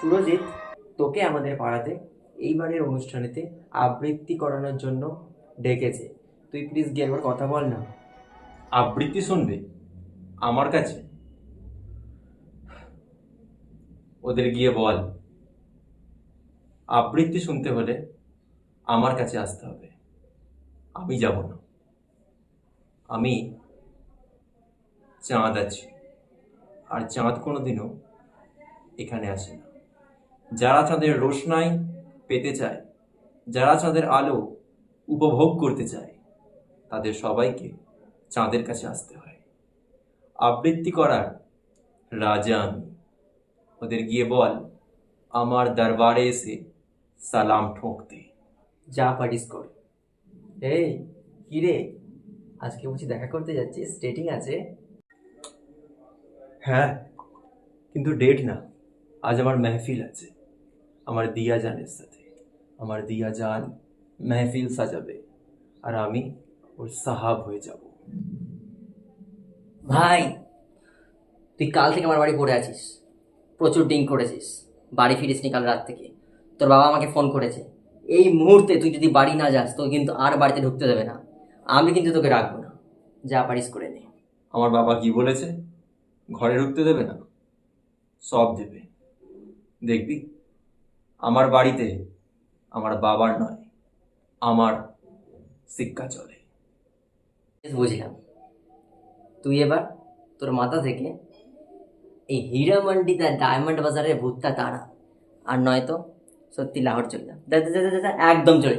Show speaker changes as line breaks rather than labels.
সুরজিৎ, তোকে আমাদের পাড়াতে, এইবারের অনুষ্ঠানেতে আবৃত্তি করানোর জন্য ডেকেছে। তুই প্লিজ গিয়ে একবার কথা বল না।
আবৃত্তি শুনবে? আমার কাছে? ওদের গিয়ে বল। আবৃত্তি শুনতে হলে আমার কাছে আসতে হবে। আমি যাব না। আমি চাঁদ আছি। আর চাঁদ কোনোদিনও এখানে আসে না। যারা চাঁদের রোশনাই পেতে চায় যারা চাঁদের আলো উপভোগ করতে চায় তাদের সবাইকে চাঁদের কাছে আসতে হয়। আবৃত্তি করার রাজা আমি। ওদের গিয়ে বল আমার দরবারে এসে সালাম ঠোকতে
যা পারিস কর। এই কি রে? আজকে বুঝি দেখা করতে যাচ্ছিস? ডেটিং আছে?
হ্যাঁ কিন্তু ডেট না। আজ আমার মেহফিল আছে। আমার দিয়া জানের সাথে। আমার দিয়া জান মেহফিল সাজাবে আর আমি ওর সাহাব হয়ে যাব।
ভাই তুই কাল থেকে আমার বাড়ি পড়ে আছিস। প্রচুর ড্রিঙ্ক করেছিস। বাড়ি ফিরিসনি কাল রাত থেকে। তোর বাবা আমাকে ফোন করেছে। এই মুহূর্তে তুই যদি বাড়ি না যাস তোকে কিন্তু আর বাড়িতে ঢুকতে দেবে না। আমি কিন্তু তোকে রাখব না। যা পারিস করে নে।
আমার বাবা কি বলেছে? ঘরে ঢুকতে দেবে না? সব দেবে। দেখবি? আমার বাড়িতে আমার বাবার নয়, আমার শিক্ষা চলে।
বুঝলাম। তুই এবার তোর মাথা থেকে এই হীরা মান্ডি তার ডায়মন্ড বাজারের ভূতটা তারা আর নয়তো সত্যি লাহোর চলে যা। একদম চলে